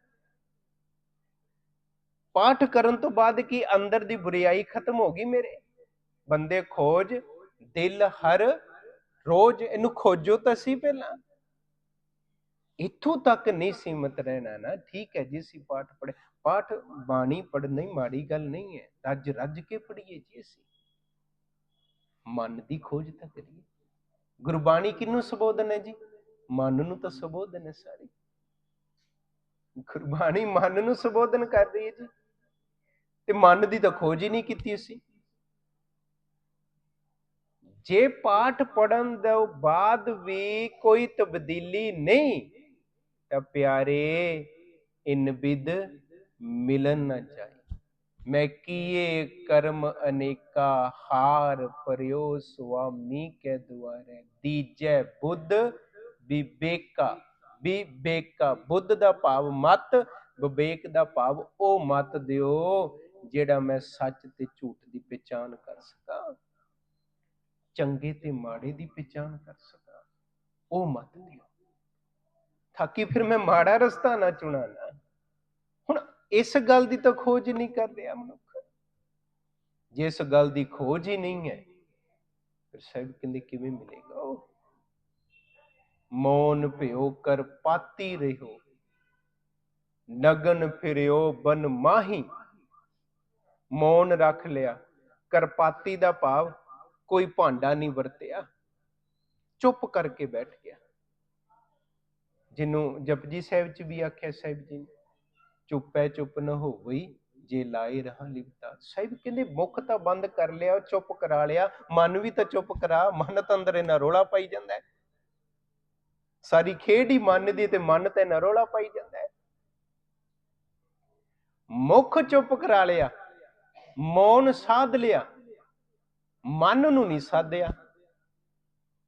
ਪਾਠ ਕਰਨ ਤੋਂ ਬਾਅਦ ਕੀ ਅੰਦਰ ਦੀ ਬੁਰੀਾਈ ਖਤਮ ਹੋ ਗਈ ਮੇਰੇ? ਬੰਦੇ ਖੋਜ, ਦਿਲ ਹਰ, ਰੋਜ਼ ਇਹਨੂੰ ਖੋਜੋ ਤਾਂ ਸੀ ਪਹਿਲਾਂ। ਇੱਥੋਂ ਤੱਕ ਨਹੀਂ ਸੀਮਤ ਰਹਿਣਾ ਨਾ। ਠੀਕ ਹੈ ਜੀ, ਅਸੀਂ ਪਾਠ ਪੜ੍ਹੇ। ਪਾਠ ਬਾਣੀ ਪੜ੍ਹਨਾ ਮਾੜੀ ਗੱਲ ਨਹੀਂ ਹੈ। ਰੱਜ ਰੱਜ ਕੇ ਪੜ੍ਹੀਏ ਜੀ ਅਸੀਂ। ਮਨ ਦੀ ਖੋਜ ਤਾਂ ਕਰੀਏ। ਗੁਰਬਾਣੀ ਕਿਹਨੂੰ ਸੰਬੋਧਨ ਹੈ ਜੀ? ਮਨ ਨੂੰ ਤਾਂ ਸੰਬੋਧਨ ਹੈ ਸਾਰੀ। ਗੁਰਬਾਣੀ ਮਨ ਨੂੰ ਸੰਬੋਧਨ ਕਰ ਰਹੀ ਹੈ ਜੀ। ਤੇ ਮਨ ਦੀ ਤਾਂ ਖੋਜ ਹੀ ਨਹੀਂ ਕੀਤੀ ਅਸੀਂ। ਜੇ ਪਾਠ ਪੜਨ ਤੋਂ ਬਾਅਦ ਵੀ ਕੋਈ ਤਬਦੀਲੀ ਨਹੀਂ, ਤਾਂ ਪਿਆਰੇ, ਇਨ ਬਿਦ ਮਿਲਨ ਨਾ ਜਾਏ। ਮੈਂ ਕੀਏ ਕਰਮ ਅਨੇਕਾ ਹਾਰ ਪਰਿਓ ਸੁਆਮੀ ਕੇ ਦੁਆਰੇ, ਦੀਜੈ ਬੁੱਧ ਵਿਵੇਕਾ ਵਿਵੇਕਾ ਬੁੱਧ ਦਾ ਭਾਵ ਮਤ ਵਿਵੇਕ ਦਾ ਭਾਵ ਉਹ ਮਤ ਦਿਓ ਜਿਹੜਾ ਮੈਂ ਸੱਚ ਤੇ ਝੂਠ ਦੀ ਪਛਾਣ ਕਰ ਸਕਾਂ, ਚੰਗੇ ਤੇ ਮਾੜੇ ਦੀ ਪਛਾਣ ਕਰ ਸਕਾਂ, ਉਹ ਮਤ ਦਿਓ। ਤਾਂ ਫਿਰ ਮੈਂ ਮਾੜਾ ਰਸਤਾ ਨਾ ਚੁਣਾ ਨਾ ਇਸ ਗੱਲ ਦੀ ਤਾਂ ਖੋਜ ਨਹੀਂ ਕਰ ਰਿਹਾ ਮਨੁੱਖ। ਜੇ ਇਸ ਗੱਲ ਦੀ ਖੋਜ ਹੀ ਨਹੀਂ ਹੈ, ਫਿਰ ਸਾਹਿਬ ਕਹਿੰਦੇ ਕਿਵੇਂ ਮਿਲੇਗਾ ਉਹ? ਮੌਨ ਭਿਓ ਕਰ ਪਾਤੀ ਰਹਿਓ ਨਗਨ ਫਿਰਿਓ ਬਨ ਮਾਹੀ। ਮੌਨ ਰੱਖ ਲਿਆ ਕਰਪਾਤੀ ਦਾ ਭਾਵ ਕੋਈ ਭਾਂਡਾ ਨਹੀਂ ਵਰਤਿਆ, ਚੁੱਪ ਕਰਕੇ ਬੈਠ ਗਿਆ। ਜਿਹਨੂੰ ਜਪਜੀ ਸਾਹਿਬ ਚ ਵੀ ਆਖਿਆ ਸਾਹਿਬ ਜੀ ਨੇ ਚੁੱਪੈ ਚੁੱਪ ਨ ਹੋਵਈ, ਜੇ ਲਾਏ ਰਹਾ ਲਿਪਤਾ ਸਾਹਿਬ ਕਹਿੰਦੇ, ਮੁਖ ਤਾਂ ਬੰਦ ਕਰ ਲਿਆ, ਚੁੱਪ ਕਰਾ ਲਿਆ। ਮਨ ਵੀ ਤਾਂ ਚੁੱਪ ਕਰਾ, ਮਨ ਤਾਂ ਅੰਦਰ ਇਹਨਾਂ ਰੋਲਾ ਪਾਈ ਜਾਂਦਾ ਸਾਰੀ ਖੇਡ ਹੀ ਮਨ ਦੀ ਤੇ ਮਨ ਤੇ ਨਾ ਰੋਲਾ ਪਾਈ ਜਾਂਦਾ ਮੁਖ ਚੁੱਪ ਕਰਾ ਲਿਆ, ਮੌਨ ਸਾਧ ਲਿਆ, ਮਨ ਨੂੰ ਨਹੀਂ ਸਾਧਿਆ।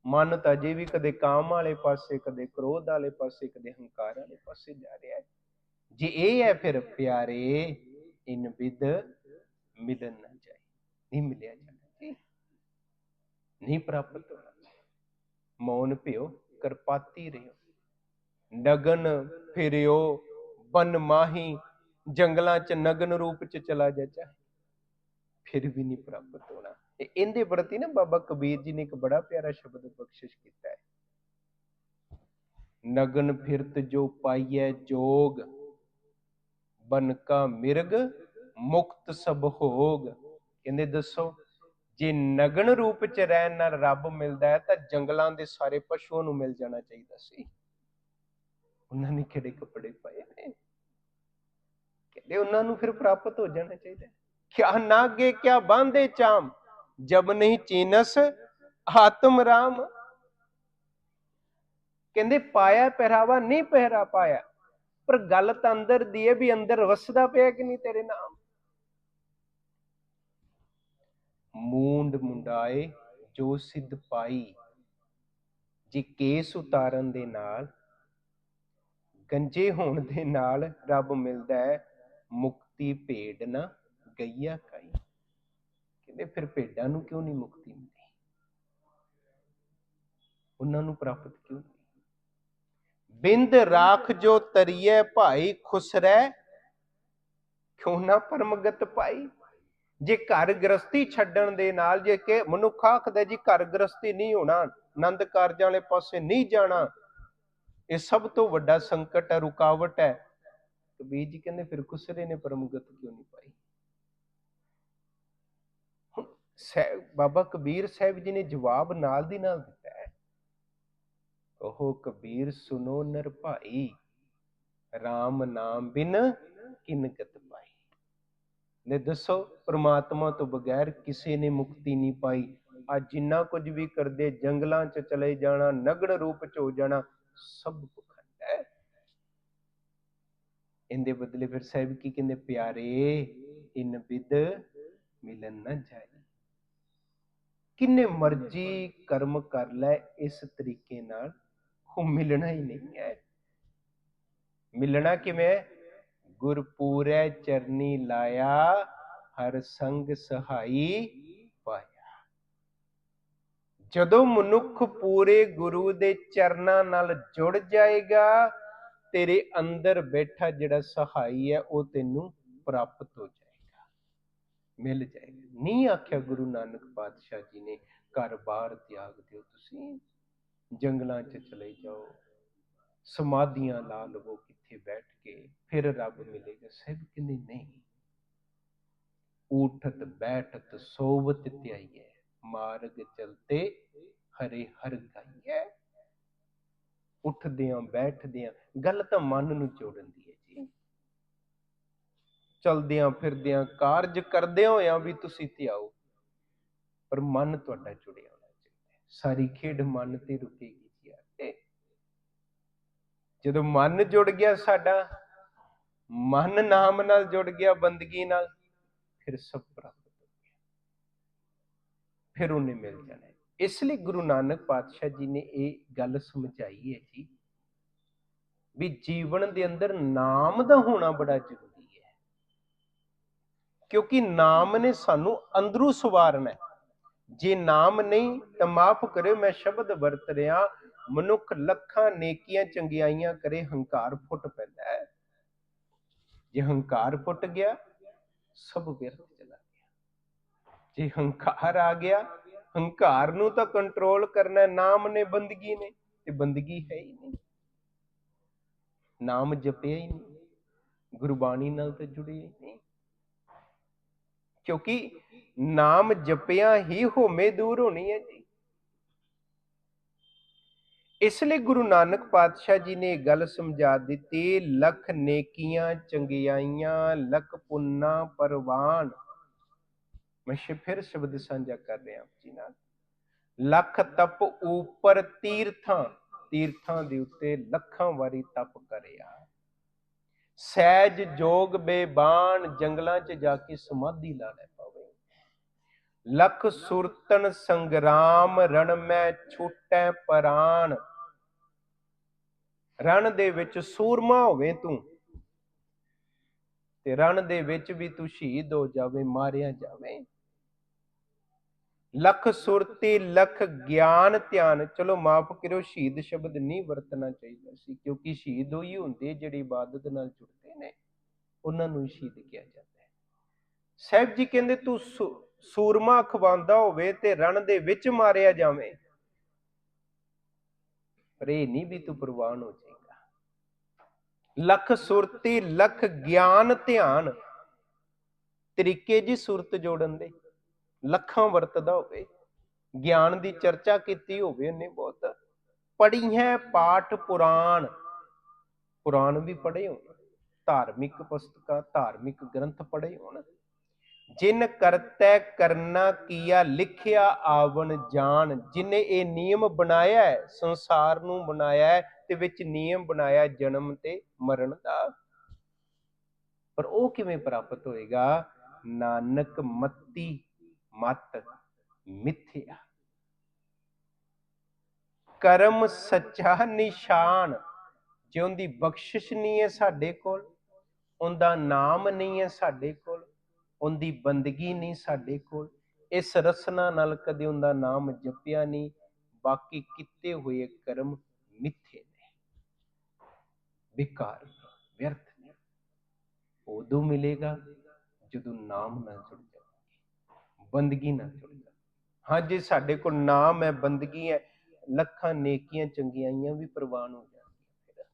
ਮਨ ਤਾਂ ਜੇ ਵੀ ਕਦੇ ਕਾਮ ਵਾਲੇ ਪਾਸੇ, ਕਦੇ ਕ੍ਰੋਧ ਵਾਲੇ ਪਾਸੇ, ਕਦੇ ਹੰਕਾਰ ਵਾਲੇ ਪਾਸੇ ਜਾ ਰਿਹਾ ਹੈ। ਜੇ ਇਹ ਹੈ ਫਿਰ ਪਿਆਰੇ, ਇਨ ਵਿਦ ਮਿਲਨ ਨਾ ਜਾਏ। ਨਹੀਂ ਮਿਲਿਆ ਜਾਣਾ ਨਹੀਂ ਪ੍ਰਾਪਤ ਹੋਣਾ ਮੌਨ ਭਿਓ, ਕਰਪਾਤੀ ਰਿਓ ਨਗਨ ਫਿਰਿਓ, ਬਨ ਮਾਹੀ, ਜੰਗਲਾਂ ਚ ਨਗਨ ਰੂਪ ਚ ਚਲਾ ਜਾ ਚਾਹੇ ਫਿਰ ਵੀ ਨਹੀਂ ਪ੍ਰਾਪਤ ਹੋਣਾ। ਤੇ ਇਹਦੇ ਪ੍ਰਤੀ ਨਾ ਬਾਬਾ ਕਬੀਰ ਜੀ ਨੇ ਇੱਕ ਬੜਾ ਪਿਆਰਾ ਸ਼ਬਦ ਬਖਸ਼ਿਸ਼ ਕੀਤਾ ਹੈ। ਨਗਨ ਫਿਰਤ ਜੋ ਪਾਈਐ ਜੋਗ ਬਨ ਕਾ ਮਿਰਗ, ਮੁਕਤ ਸਭ ਹੋਗ। ਕਹਿੰਦੇ ਦੱਸੋ, ਜੇ ਨਗਨ ਰੂਪ ਚ ਰਹਿਣ ਨਾਲ ਰੱਬ ਮਿਲਦਾ ਹੈ, ਤਾਂ ਜੰਗਲਾਂ ਦੇ ਸਾਰੇ ਪਸ਼ੂਆਂ ਨੂੰ ਮਿਲ ਜਾਣਾ ਚਾਹੀਦਾ ਸੀ। ਉਹਨਾਂ ਨੇ ਕਿਹੜੇ ਕੱਪੜੇ ਪਾਏ ਨੇ? ਕਹਿੰਦੇ ਉਹਨਾਂ ਨੂੰ ਫਿਰ ਪ੍ਰਾਪਤ ਹੋ ਜਾਣਾ ਚਾਹੀਦਾ ਕਿਆ ਨਾਗੇ, ਕਿਆ ਬਾਂਦੇ ਚਾਮ, ਜਬ ਨਹੀਂ ਚੀਨਸ, ਆਤਮ ਰਾਮ। ਕਹਿੰਦੇ ਪਾਇਆ, ਪਹਿਰਾਵਾ ਨਹੀਂ ਪਹਿਰਾ ਪਾਇਆ। ਪਰ ਗੱਲ ਤਾਂ ਅੰਦਰ ਦੀ ਹੈ ਵੀ ਅੰਦਰ ਵਸਦਾ ਪਿਆ ਕਿ ਨਹੀਂ ਤੇਰੇ ਨਾਮ? ਮੂੰਡ ਮੁੰਡਾਏ, ਜੋ ਸਿੱਧ ਪਾਈ, ਜੇ ਕੇਸ ਉਤਾਰਨ ਦੇ ਨਾਲ, ਗੰਜੇ ਹੋਣ ਦੇ ਨਾਲ ਰੱਬ ਮਿਲਦਾ ਹੈ ਮੁਕਤੀ ਭੇਡ ਨਾ ਗਈਆ ਕਾਈ। ਕਹਿੰਦੇ ਫਿਰ ਭੇਡਾਂ ਨੂੰ ਕਿਉਂ ਨਹੀਂ ਮੁਕਤੀ ਮਿਲਦੀ ਉਹਨਾਂ ਨੂੰ ਪ੍ਰਾਪਤ ਕਿਉਂ ਬਿੰਦ ਰਾਖ ਜੋ ਤਰੀਏ ਭਾਈ ਖੁਸ਼ ਕਿਉਂ ਨਾ ਪਰਮਗਤ ਪਾਈ ਜੇ ਘਰ ਗ੍ਰਸਤੀ ਛੱਡਣ ਦੇ ਨਾਲ ਜੇ ਕਿ ਮਨੁੱਖ ਆਖਦਾ ਜੀ ਘਰ ਗ੍ਰਸਤੀ ਨਹੀਂ ਹੋਣਾ, ਆਨੰਦ ਕਾਰਜਾਂ ਵਾਲੇ ਪਾਸੇ ਨਹੀਂ ਜਾਣਾ, ਇਹ ਸਭ ਤੋਂ ਵੱਡਾ ਸੰਕਟ ਹੈ, ਰੁਕਾਵਟ ਹੈ। ਕਬੀਰ ਜੀ ਕਹਿੰਦੇ ਫਿਰ ਖੁਸਰੇ ਨੇ ਪਰਮਗਤ ਕਿਉਂ ਨਹੀਂ ਪਾਈ ਸਹਿ- ਬਾਬਾ ਕਬੀਰ ਸਾਹਿਬ ਜੀ ਨੇ ਜਵਾਬ ਨਾਲ ਦੀ ਨਾਲ ਦਿੱਤਾ ਹੈ ਉਹ ਕਬੀਰ ਸੁਨੋ ਨਰ ਭਾਈ RAM ਨਾਮ ਬਿਨ ਕਿਨਕਤ ਪਾਈ। ਨੇ ਦੱਸੋ, ਪ੍ਰਮਾਤਮਾ ਤੋਂ ਬਗੈਰ ਕਿਸੇ ਨੇ ਮੁਕਤੀ ਨਹੀਂ ਪਾਈ। ਆ ਜਿੰਨਾ ਕੁਝ ਵੀ ਕਰਦੇ, ਜੰਗਲਾਂ 'ਚ ਚਲੇ ਜਾਣਾ, ਨਗੜ ਰੂਪ 'ਚ ਹੋ ਜਾਣਾ, ਸਭ ਪਖੰਡ ਹੈ। ਇਹਦੇ ਬਦਲੇ ਫਿਰ ਸਾਹਿਬ ਕੀ ਕਹਿੰਦੇ, ਪਿਆਰੇ, ਇਨ ਵਿਦ ਮਿਲਨ ਨਾ ਜਾਈ। ਕਿੰਨੇ ਮਰਜ਼ੀ ਕਰਮ ਕਰ ਲੈ ਇਸ ਤਰੀਕੇ ਨਾਲ। ਉਹ ਮਿਲਣਾ ਹੀ ਨਹੀਂ ਹੈ। ਮਿਲਣਾ ਕਿਵੇਂ? ਗੁਰਪੂਰੈ ਚਰਨੀ ਲਾਇਆ, ਹਰ ਸੰਗ ਸਹਾਈ ਪਾਇਆ। ਜਦੋਂ ਮਨੁੱਖ ਪੂਰੇ ਗੁਰੂ ਦੇ ਚਰਨਾਂ ਨਾਲ ਜੁੜ ਜਾਏਗਾ, ਤੇਰੇ ਅੰਦਰ ਬੈਠਾ ਜਿਹੜਾ ਸਹਾਈ ਹੈ, ਉਹ ਤੈਨੂੰ ਪ੍ਰਾਪਤ ਹੋ ਜਾਏਗਾ। ਮਿਲ ਜਾਏਗਾ। ਨਹੀਂ ਆਖਿਆ ਗੁਰੂ ਨਾਨਕ ਪਾਤਸ਼ਾਹ ਜੀ ਨੇ, ਘਰ ਬਾਹਰ ਤਿਆਗ ਦਿਓ ਤੁਸੀਂ। ਜੰਗਲਾਂ 'ਚ ਚਲੇ ਜਾਓ। ਸਮਾਧੀਆਂ ਲਾ ਲਵੋ ਕਿੱਥੇ ਬੈਠ ਕੇ, ਫਿਰ ਰੱਬ ਮਿਲੇਗਾ। ਸਭ ਕਹਿੰਦੇ, ਨਹੀਂ। ਉਠਤ ਬੈਠਤ ਸੋਵਤ ਧਿਆਈਐ। ਮਾਰਗ ਚਲਤੇ ਹਰੇ ਹਰ ਗਾਈਐ। ਉੱਠਦਿਆਂ, ਬੈਠਦਿਆਂ, ਗੱਲ ਤਾਂ ਮਨ ਨੂੰ ਜੋੜਨ ਦੀ ਹੈ ਜੀ। ਚਲਦਿਆਂ ਫਿਰਦਿਆਂ ਕਾਰਜ ਕਰਦਿਆਂ ਹੋਇਆਂ ਵੀ ਤੁਸੀਂ ਧਿਆਓ ਪਰ ਮਨ ਤੁਹਾਡਾ ਜੁੜਿਆ। ਸਾਰੀ ਖੇਡ ਮਨ ਤੇ ਰੁਕੇਗੀ ਜੀ ਆ ਜਦੋਂ ਮਨ ਜੁੜ ਗਿਆ ਸਾਡਾ, ਮਨ ਨਾਮ ਨਾਲ ਜੁੜ ਗਿਆ ਬੰਦਗੀ ਨਾਲ, ਫਿਰ ਸਭ ਪ੍ਰਾਪਤ ਹੋ ਗਿਆ। ਫਿਰ ਉਹਨੇ ਮਿਲ ਜਾਣਾ। ਇਸ ਲਈ ਗੁਰੂ ਨਾਨਕ ਪਾਤਸ਼ਾਹ ਜੀ ਨੇ ਇਹ ਗੱਲ ਸਮਝਾਈ ਹੈ ਜੀ, ਵੀ ਜੀਵਨ ਦੇ ਅੰਦਰ ਨਾਮ ਦਾ ਹੋਣਾ ਬੜਾ ਜ਼ਰੂਰੀ ਹੈ। ਕਿਉਂਕਿ ਨਾਮ ਨੇ ਸਾਨੂੰ ਅੰਦਰੋਂ ਸਵਾਰਨਾ ਹੈ। ਜੇ ਨਾਮ ਨਹੀਂ ਤਾਂ ਮਾਫ ਕਰਿਓ, ਮੈਂ ਸ਼ਬਦ ਵਰਤ ਰਿਹਾ। ਮਨੁੱਖ ਲੱਖਾਂ ਨੇਕੀਆਂ ਚੰਗਿਆਈਆਂ ਕਰੇ, ਹੰਕਾਰ ਫੁੱਟ ਪੈਂਦਾ ਹੈ। ਜੇ ਹੰਕਾਰ ਫੁੱਟ ਗਿਆ, ਸਭ ਵਿਅਰਥ ਚਲਾ ਗਿਆ। ਜੇ ਹੰਕਾਰ ਆ ਗਿਆ, ਹੰਕਾਰ ਨੂੰ ਤਾਂ ਕੰਟਰੋਲ ਕਰਨਾ ਨਾਮ ਨੇ ਬੰਦਗੀ ਨੇ, ਤੇ ਬੰਦਗੀ ਹੈ ਹੀ ਨਹੀਂ। ਨਾਮ ਜਪਿਆ ਹੀ ਨਹੀਂ। ਗੁਰਬਾਣੀ ਨਾਲ ਤਾਂ ਜੁੜਿਆ ਹੀ ਨਹੀਂ। ਕਿਉਂਕਿ ਨਾਮ ਜਪਿਆ ਹੀ ਹੋਮੇ ਦੂਰ ਹੋਣੀ ਹੈ ਜੀ। ਇਸ ਲਈ ਗੁਰੂ ਨਾਨਕ ਪਾਤਸ਼ਾਹ ਜੀ ਨੇ ਇਹ ਗੱਲ ਸਮਝਾ ਦਿੱਤੀ, ਲੱਖ ਨੇਕੀਆਂ, ਚੰਗਿਆਈਆਂ, ਲੱਖ ਪੁੰਨਾ, ਪਰਵਾਨ। ਮੈਂ ਫਿਰ ਸ਼ਬਦ ਸਾਂਝਾ ਕਰ ਰਿਹਾ ਆਪ ਜੀ ਨਾਲ। ਲੱਖ ਤਪ ਉਪਰ ਤੀਰਥਾਂ ਤੀਰਥਾਂ ਦੇ ਉੱਤੇ ਲੱਖਾਂ ਵਾਰੀ ਤਪ ਕਰਿਆ। ਸਹਿਜ ਜੋਗ ਬੇਬਾਨ, ਜੰਗਲਾਂ 'ਚ ਜਾ ਕੇ ਸਮਾਧੀ ਲਾ ਲੈ ਪਾਵੇ ਲਖ ਸੁਰਤਨ ਸੰਗਰਾਮ, ਰਣ ਮੈਂ ਛੁਟੈ ਪਰਾਨ। ਰਣ ਦੇ ਵਿੱਚ ਸੂਰਮਾ ਹੋਵੇ ਤੂੰ, ਤੇ ਰਣ ਦੇ ਵਿੱਚ ਵੀ ਤੂੰ ਸ਼ਹੀਦ ਹੋ ਜਾਵੇਂ, ਮਾਰਿਆ ਜਾਵੇਂ। ਲਖ ਸੁਰਤੀ, ਲਖ ਗਿਆਨ ਧਿਆਨ। ਚਲੋ ਮਾਫ ਕਰਿਓ, ਸ਼ਹੀਦ ਸ਼ਬਦ ਨਹੀਂ ਵਰਤਣਾ ਚਾਹੀਦਾ ਸੀ, ਕਿਉਂਕਿ ਸ਼ਹੀਦ ਉਹੀ ਹੁੰਦੇ ਜਿਹੜੇ ਇਬਾਦਤ ਨਾਲ ਜੁੜਦੇ ਨੇ, ਉਹਨਾਂ ਨੂੰ ਸ਼ਹੀਦ ਕਿਹਾ ਜਾਂਦਾ ਸਾਹਿਬ ਜੀ ਕਹਿੰਦੇ ਤੂੰ ਸੂ- ਸੂਰਮਾ ਖਵਾਂਦਾ ਹੋਵੇ ਤੇ ਰਣ ਦੇ ਵਿੱਚ ਮਾਰਿਆ ਜਾਵੇ। ਪਰ ਇਹ ਨਹੀਂ ਵੀ ਤੂੰ ਪ੍ਰਵਾਨ ਹੋ ਜਾਏਗਾ। ਲਖ ਸੁਰਤੀ, ਲਖ ਗਿਆਨ, ਧਿਆਨ। ਤਰੀਕੇ ਜੀ ਸੁਰਤ ਜੋੜਨ ਦੇ। ਲੱਖਾਂ ਵਰਤਦਾ ਹੋਵੇ। ਗਿਆਨ ਦੀ ਚਰਚਾ ਕੀਤੀ ਹੋਵੇ ਉਹਨੇ ਬਹੁਤ। ਪੜ੍ਹੀ ਹੈ ਪਾਠ ਪੁਰਾਣ। ਪੁਰਾਣ ਵੀ ਪੜ੍ਹੇ ਹੋਣ। ਧਾਰਮਿਕ ਪੁਸਤਕਾਂ, ਧਾਰਮਿਕ ਗ੍ਰੰਥ ਪੜ੍ਹੇ ਹੋਣ। ਜਿਨ ਕਰਤੈ ਕਰਨਾ ਕੀਆ ਲਿਖਿਆ ਆਵਣ ਜਾਣ, ਜਿਨੇ ਇਹ ਨਿਯਮ ਬਣਾਇਆ ਹੈ, ਸੰਸਾਰ ਨੂੰ ਬਣਾਇਆ ਹੈ ਤੇ ਵਿੱਚ ਨਿਯਮ ਬਣਾਇਆ ਜਨਮ ਤੇ ਮਰਨ ਦਾ। ਪਰ ਉਹ ਕਿਵੇਂ ਪ੍ਰਾਪਤ ਹੋਏਗਾ? ਨਾਨਕ ਮੱਤੀ ਮਤ ਮਿੱਥਿਆ। ਕਰਮ ਸੱਚਾ ਨਿਸ਼ਾਨ, ਜੇ ਉਹਦੀ ਬਖਸ਼ਿਸ਼ ਨਹੀਂ ਹੈ ਸਾਡੇ ਕੋਲ, ਉਹਦਾ ਨਾਮ ਨਹੀਂ ਹੈ ਸਾਡੇ ਕੋਲ ਉਹਦੀ ਬੰਦਗੀ ਨਹੀਂ ਸਾਡੇ ਕੋਲ। ਇਸ ਰਸਨਾ ਨਾਲ ਕਦੇ ਉਹਦਾ ਨਾਮ ਜਪਿਆ ਨਹੀਂ। ਬਾਕੀ ਕੀਤੇ ਹੋਏ ਕਰਮ ਮਿੱਥੇ ਨੇ। ਵਿਕਾਰ ਵਿਅਰਥ ਨੇ। ਉਦੋਂ ਮਿਲੇਗਾ ਜਦੋਂ ਨਾਮ ਨਾਲ ਜੁੜ ਜਾਵਾਂਗੇ ਬੰਦਗੀ ਨਾਲ ਜੁੜ ਜਾਵਾਂਗੇ ਹਾਂ, ਜੇ ਸਾਡੇ ਕੋਲ ਨਾਮ ਹੈ, ਬੰਦਗੀ ਹੈ, ਲੱਖਾਂ ਨੇਕੀਆਂ ਚੰਗਿਆਈਆਂ ਵੀ ਪ੍ਰਵਾਨ ਹੋ ਜਾਣਗੀਆਂ ਫਿਰ।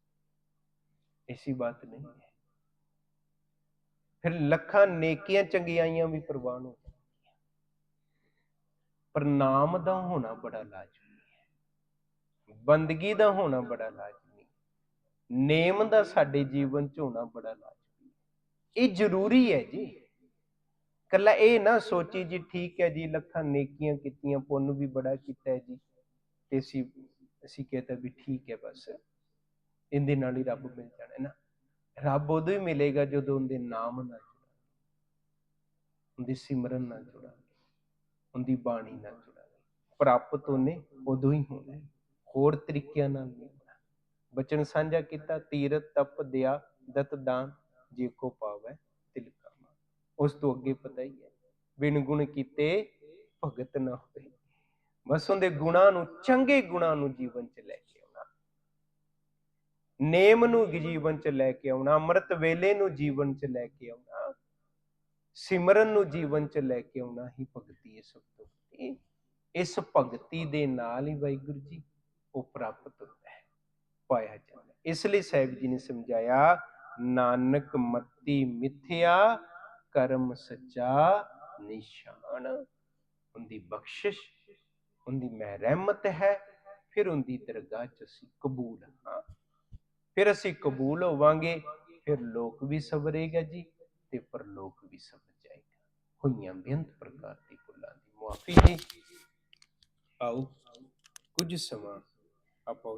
ਐਸੀ ਬਾਤ ਨਹੀਂ ਹੈ। ਫਿਰ ਲੱਖਾਂ ਨੇਕੀਆਂ ਚੰਗਿਆਈਆਂ ਵੀ ਪ੍ਰਵਾਨ ਹੋ ਜਾਣਗੀਆਂ ਪਰ ਨਾਮ ਦਾ ਹੋਣਾ ਬੜਾ ਲਾਜ਼ਮੀ ਹੈ। ਬੰਦਗੀ ਦਾ ਹੋਣਾ ਬੜਾ ਲਾਜ਼ਮੀ ਹੈ। ਨੇਮ ਦਾ ਸਾਡੇ ਜੀਵਨ ਚ ਹੋਣਾ ਬੜਾ ਲਾਜ਼ਮੀ ਹੈ। ਇਹ ਜ਼ਰੂਰੀ ਹੈ ਜੀ। ਕੱਲਾ ਇਹ ਨਾ ਸੋਚੀ ਜੀ, ਠੀਕ ਹੈ ਜੀ, ਲੱਖਾਂ ਨੇਕੀਆਂ ਕੀਤੀਆਂ, ਪੁੰਨ ਵੀ ਬੜਾ ਕੀਤਾ ਹੈ ਜੀ। ਤੇ ਅਸੀਂ ਅਸੀਂ ਕਹਤਾ ਵੀ ਠੀਕ ਹੈ ਬਸ। ਇਹਦੇ ਨਾਲ ਹੀ ਰੱਬ ਮਿਲ ਜਾਣਾ ਨਾ। ਰੱਬ ਉਦੋਂ ਹੀ ਮਿਲੇਗਾ ਜਦੋਂ ਉਹਦੇ ਨਾਮ ਨਾਲ ਜੁੜਾ ਉਹਦੇ ਸਿਮਰਨ ਨਾਲ ਜੁੜਾ ਉਹਦੀ ਬਾਣੀ ਨਾਲ ਜੁੜਾਂਗੇ ਪ੍ਰਾਪਤ ਉਹਨੇ ਉਦੋਂ ਹੀ ਹੋਣਾ। ਹੋਰ ਤਰੀਕਿਆਂ ਨਾਲ ਨਹੀਂ ਹੋਣਾ। ਬਚਨ ਸਾਂਝਾ ਕੀਤਾ, ਤੀਰਤ, ਤਪ ਦਿਆ ਦਤ, ਦਾਨ, ਜੇ ਕੋ ਪਾਵੈ ਤਿਲ ਉਸ ਤੋਂ ਅੱਗੇ ਪਤਾ ਹੀ ਹੈ, ਬਿਨ ਗੁਣ ਕੀਤੇ ਭਗਤ ਨਾ ਹੋਵੇ ਬਸ ਉਹਦੇ ਗੁਣਾਂ ਨੂੰ, ਚੰਗੇ ਗੁਣਾਂ ਨੂੰ ਜੀਵਨ ਚ ਲੈ ਨੇਮ ਨੂੰ ਜੀਵਨ ਚ ਲੈ ਕੇ ਆਉਣਾ, ਅੰਮ੍ਰਿਤ ਵੇਲੇ ਨੂੰ ਜੀਵਨ ਚ ਲੈ ਕੇ ਆਉਣਾ, ਸਿਮਰਨ ਨੂੰ ਜੀਵਨ ਚ ਲੈ ਕੇ ਆਉਣਾ ਹੀ ਭਗਤੀ ਹੈ ਸਭ ਤੋਂ ਵੱਡੀ। ਇਸ ਭਗਤੀ ਦੇ ਨਾਲ ਹੀ ਵਾਹਿਗੁਰੂ ਜੀ ਉਹ ਪ੍ਰਾਪਤ ਹੁੰਦਾ ਹੈ, ਪਾਇਆ ਜਾਂਦਾ ਇਸ ਲਈ ਸਾਹਿਬ ਜੀ ਨੇ ਸਮਝਾਇਆ, ਨਾਨਕ ਮਤੀ ਮਿਥਿਆ, ਕਰਮ ਸੱਚਾ ਨਿਸ਼ਾਨ। ਉਹਦੀ ਬਖਸ਼ਿਸ਼, ਉਹਦੀ ਮਹਿ ਰਹਿਮਤ ਹੈ, ਫਿਰ ਉਹਦੀ ਦਰਗਾਹ ਚ ਅਸੀਂ ਕਬੂਲ ਹਾਂ। ਫਿਰ ਅਸੀਂ ਕਬੂਲ ਹੋਵਾਂਗੇ, ਫਿਰ ਲੋਕ ਵੀ ਸਵਰੇਗਾ ਜੀ ਤੇ ਪਰਲੋਕ ਵੀ ਸਬਰ ਜਾਏਗਾ। ਹੋਈਆਂ ਬੇਅੰਤ ਪ੍ਰਕਾਰ ਦੀ ਭੁੱਲਾਂ ਦੀ ਮੁਆਫੀ ਜੀ। ਆਓ, ਕੁਝ ਸਮਾਂ ਆਪਾਂ